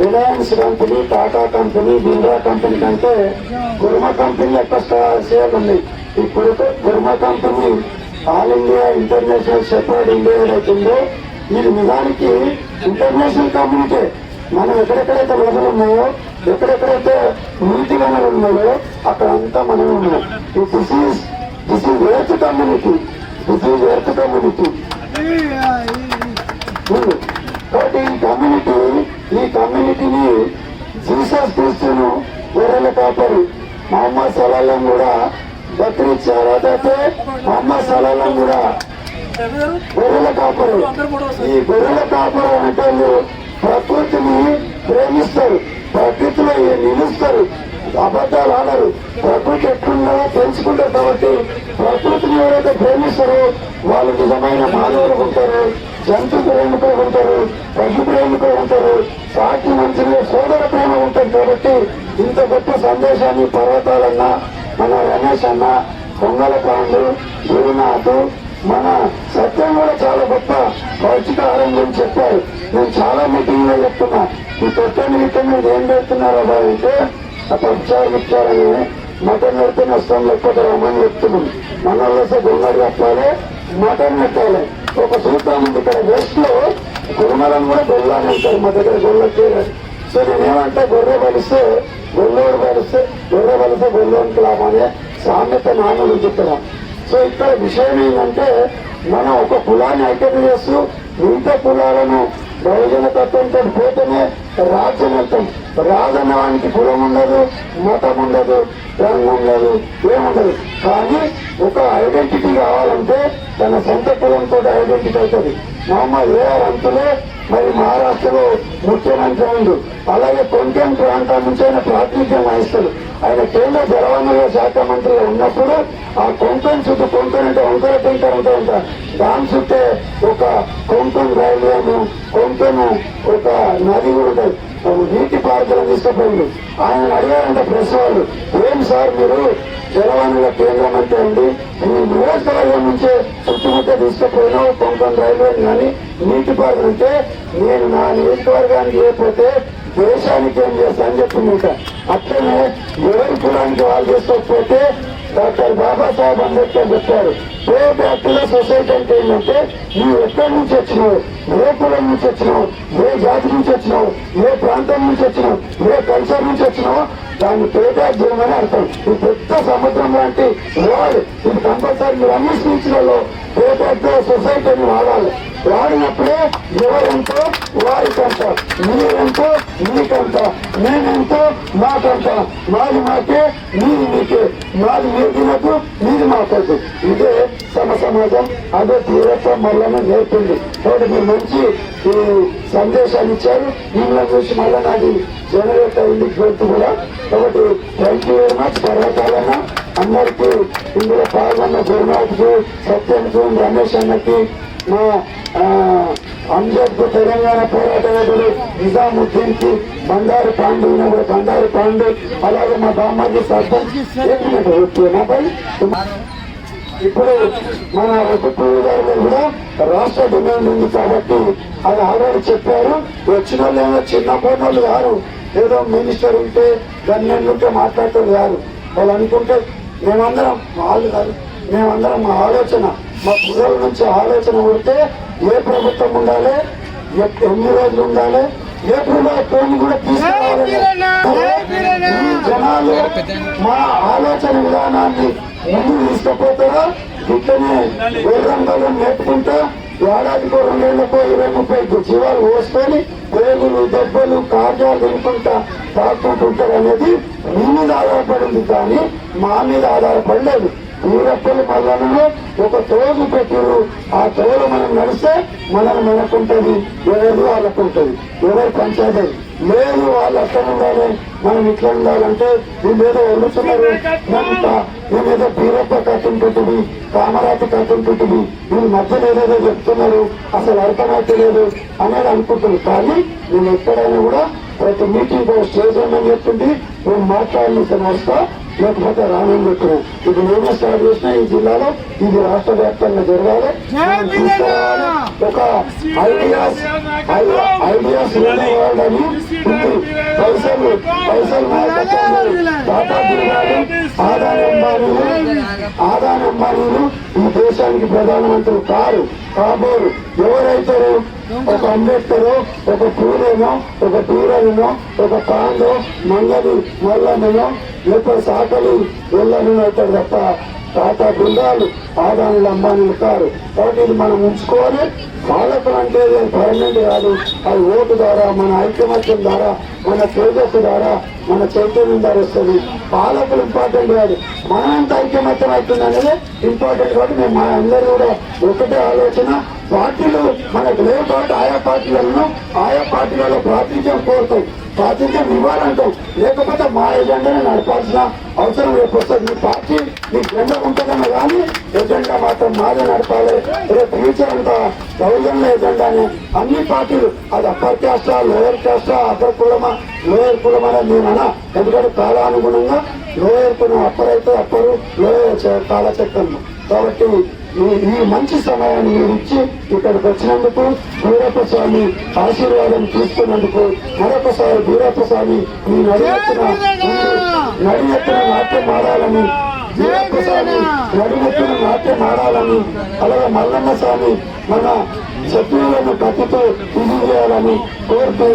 Reliance company Tata company Birla company కంటే Kurma company ఎక్కువ షేర్లు ఉన్నాయి ఈ Kurma Kurma company all India international separate India ఏదైతుందో ఇది నిజానికి ఇంటర్నేషనల్ కమ్యూనిటీ మనం ఎక్కడెక్కడైతే నదులు ఉన్నాయో ఎక్కడెక్కడైతే నీటి వనరులు ఉన్నాయో అక్కడంతా మనం ఉన్నాం. ఈ this is this is earth community this is earth community ఉంది. కాబట్టి ఈ కమ్యూనిటీ ఈ కమ్యూనిటీని జీసస్ క్రీస్తును గొర్రెల కాపరి మహమ్మద్ సలాలం కూడా బక్రీచ్చారు అదైతే మహమ్మద్ సలాలం కూడా గొర్రెల కాపరు ఈ గొర్రెల కాపరు అంటే ప్రకృతిని ప్రేమిస్తారు. ప్రకృతిలో నిలుస్తారు? అబద్ధాలు ఆడరు. ప్రకృతి ఎట్లుందో తెలుసుకుంటారు కాబట్టి ప్రకృతిని ఎవరైతే ప్రేమిస్తారో వాళ్ళు నిజమైన మానవులు ఉంటారు. జంతు ప్రేమికులు ఉంటారు పశు ప్రేమికులు ఉంటారు సాటి మనుషుల్లో సోదర ప్రేమ ఉంటుంది కాబట్టి ఇంత గొప్ప సందేశాన్ని పర్వతాలన్నా మన రమేష్ అన్న పొంగల పాండు గురునాథ్ మన సత్యం కూడా చాలా గొప్ప పౌష్టికాహారం గురించి చెప్పారు. నేను చాలా మీటింగ్లో చెప్తున్నా. ఈ తొట్ట నిమిత్తం మీరు ఏం పెడుతున్నారో అబ్బా అంటే ఆ పక్షాలు ఇచ్చారని మటన్ పెడితే నష్టం లేకపోతే రమ్మని చెప్తున్నాం మన వస్తే గుమ్మడి చెప్పాలి మటన్ పెట్టాలి. ఒక సూత్రం ఉంది. ఇక్కడ వెస్ట్లో గురుమలం కూడా గొల్లాన్ని అంటారు మా దగ్గర గొల్లకి సో నేనేమంటే గొర్రె బలిస్తే గొల్లోడు బలిస్తే గొర్రె బలిస్తే గొల్లోనికి అనే సామెత నాన్నలు చెప్తున్నాం సో ఇక్కడ విషయం ఏంటంటే మనం ఒక కులాన్ని ఐక్యత చేస్తూ మిగతా కులాలను బహుజన తత్వంతో పోతేనే రాజ్యం వెళ్తాం రాజన్న కులం ఉండదు మతం ఉండదు రంగు ఉండదు ఏముండదు. కానీ ఒక ఐడెంటిటీ కావాలంటే తన సొంత కులంతో అవుతుంది మహమ్మద్ ఏఆర్ అంతులే మరి మహారాష్ట్రలో ముఖ్యమంత్రి ఉండు. అలాగే కొంకేం ప్రాంతం నుంచి ఆయన ప్రాతినిధ్యం వహిస్తారు ఆయన కేంద్ర జలవనరుల శాఖ మంత్రిగా ఉన్నప్పుడు ఆ కొంకణ్ చుట్టూ కొంకణ్ అంటే వంకర టెంకర్ ఉంటుంది అంట. దాని చుట్టే ఒక కొంకణ్ రైల్వేను కొంకణ్ ఒక నది కూడా ఉంటుంది. నీటి పారుదల తీసుకుపోయింది ఆయన అడిగారంట ప్రెస్ వాళ్ళు ఏం సార్ మీరు జలవనరుల కేంద్రం అంటే అండి ఈ నియోజకవర్గం నుంచే చుట్టుముట్ట తీసుకుపోయినా కొంకణ్ రైల్వే కానీ నీటిపారుదల అంటే నేను నా నియోజకవర్గానికి లేకపోతే దేశానికి ఏం చేస్తా అని చెప్పింది అట్లనే ఎవరి కులానికి వాళ్ళు చేసుకోకపోతే డాక్టర్ బాబాసాహెబ్ అంబేద్కర్ చెప్పారు ఏ బ్యాక్టీరియా సొసైటీ అంటే ఏంటంటే నువ్వు ఎక్కడి నుంచి వచ్చినావు? ఏ కులం నుంచి వచ్చినావు? ఏ జాతి నుంచి వచ్చినావు? ఏ ప్రాంతం నుంచి వచ్చినావు? ఏ కల్చర్ నుంచి వచ్చినావు దాన్ని పేదా అని అర్థం. ఈ పెద్ద సముద్రం లాంటి వాడు ఇది కంపల్సరీ మీరు అన్ని స్పీచ్లలో పేద సొసైటీని వాడాలి. వాడినప్పుడే ఎవరెంతో వారికంత మీరెంతో మీకంత నేనెంతో మాకంత మాది మాకే మీది మీకే. మాది మీరు తినకు మీది మాకొద్దు ఇదే సమ సమాజం అదే తీరత్వం మళ్ళీ నేర్పింది. కాబట్టి మీరు మంచి ఈ సందేశాన్ని ఇచ్చారు. మిమ్మల్ని చూసి మళ్ళీ నాది జనరేట్ అయింది పెడుతూ కూడా. కాబట్టి థ్యాంక్ యూ వెరీ మచ్ పర్వతాలన్న అందరికీ ఇందులో పాల్గొన్న గురునాథ్కు సత్యంకు రమేష్ అన్నకి మా అంబేద్ తెలంగాణ పోరాట యోధుడు నిజాముద్దీన్కి బండారు పాండు ఈయన కూడా బండారు పాండు. అలాగే మా బామ్మకి సర్పంచ్. ఇప్పుడు మన వద్దు గారు కూడా రాష్ట్ర డిమాండ్ ఉంది కాబట్టి అది ఆల్రెడీ చెప్పారు. వచ్చిన వాళ్ళు ఏమో చిన్న వాళ్ళు కారు ఏదో మినిస్టర్ ఉంటే గన్మెన్లు ఉంటే మాట్లాడతారు కాదు. వాళ్ళు అనుకుంటే మేమందరం వాళ్ళు కాదు. మేమందరం మా ఆలోచన మా పిల్లల నుంచి ఆలోచన ఉంటే ఏ ప్రభుత్వం ఉండాలి? ఎన్ని రోజులు ఉండాలి? ఏ ప్రభుత్వాన్ని కూడా తీసుకురావాలి. ఈ జనాలు మా ఆలోచన విధానాన్ని ముందుకు తీసుకుపోతారా ఇట్లనే వేరంగంలో నేర్పుకుంటా ఏడాదికో రెండేళ్ళకో ఇరవై ముప్పై జీవాలు పోసుకొని పేగులు దెబ్బలు కార్యాలు తినుకుంటా తాకుంటుంటారు అనేది మీ మీద ఆధారపడింది కానీ మా మీద ఆధారపడలేదు. ఊరప్పలు మల్లనలో ఒక తోలు పెట్టిరు ఆ తోలు మనం నడిస్తే మనల్ని మనకుంటది ఎవరు ఉంటుంది ఎవరు పంచాయతీ? లేదు వాళ్ళు అక్కడ ఉండాలి. మనం ఇట్లా ఉండాలంటే వీళ్ళేదో వెళ్తున్నారు వీళ్ళేదో బీరప్ప కట్టుంటుంది కామరాతి కట్టుంటుంది వీళ్ళు మధ్యలో ఏదేదో చెప్తున్నారు. అసలు అర్థమవుతలేదు అనేది అనుకుంటుంది కానీ నేను ఎక్కడైనా కూడా ప్రతి మీటింగ్ స్టేజ్ అని చెప్తుంది నేను మాట్లాడలేసిన వస్తా లేకపోతే రానని చెప్పిన ఇది నేనే స్టార్ట్ చేసిన ఈ జిల్లాలో ఇది రాష్ట్ర వ్యాప్తంగా జరగాలి. ఒక ఐడియాస్ ఐడియాస్ ఉంది. పైసలు పైసలు టాటా బిర్లాలు ఆదాని అంబానీలు ఆదాని అంబానీలు ఈ దేశానికి ప్రధానమంత్రి కారు కాబోరు ఎవరైతారు ఒక అంబేద్కర్ ఒక పూరేనో ఒక టూరనో ఒక కాందో మంగలి మల్లన్ననో లేకపోతే సాకలి వెళ్ళను అవుతాడు తప్ప టాటా బృందాలు ఆదానులు అంబానీలు కారు. కాబట్టి ఇది మనం ఉంచుకోవాలి. పాలకులు అంటే పర్మనెంట్ కాదు అది ఓటు ద్వారా మన ఐక్యమత్యం ద్వారా మన తేజస్సు ద్వారా మన చైతన్యం ద్వారా వస్తుంది. పాలకులు ఇంపార్టెంట్ కాదు. మనంత ఐక్యమత్యం అవుతుంది అనేది ఇంపార్టెంట్ కాబట్టి మేము మా అందరూ కూడా ఒకటే ఆలోచన. పార్టీలు మనకు లేవు కాబట్టి ఆయా పార్టీలను ఆయా పార్టీలలో ప్రాతినిధ్యం కోరుతాయి. ప్రాతినిధ్యం ఇవ్వాలంటాం లేకపోతే మా ఎజెండాని నడపాల్సిన అవసరం రేపు వస్తుంది మీ పార్టీ మీ జెండా ఉంటుందన్న కానీ ఎజెండా మాత్రం మాదే నడపాలి. రేపు ఫ్యూచర్ అంతా థౌజండ్ ఎజెండాని. అన్ని పార్టీలు అది అప్పర్ క్యాస్టా లోయర్ క్యాస్టా అప్పర్ కులమా లోయర్ కులమా అనేది నేను అన్నా ఎందుకంటే కాలానుగుణంగా లోయర్ కులం అప్పర్ అయితే అప్పరు లోయర్ కాలచక్రం కాబట్టి ఈ- ఈ మంచి సమయాన్ని ఇచ్చి ఇక్కడికి వచ్చినందుకు వీరప్ప స్వామి ఆశీర్వాదం తీసుకున్నందుకు మరొకసారి వీరప్ప స్వామి మీ నడినెత్తిన నడినెత్తిన నాట్యం ఆడాలని వీరప్ప స్వామి నడినెత్తిన నాట్యం ఆడాలని అలాగే మల్లన్న స్వామి మన శత్రువులను కత్తితో ఇది చేయాలని కోరుతూ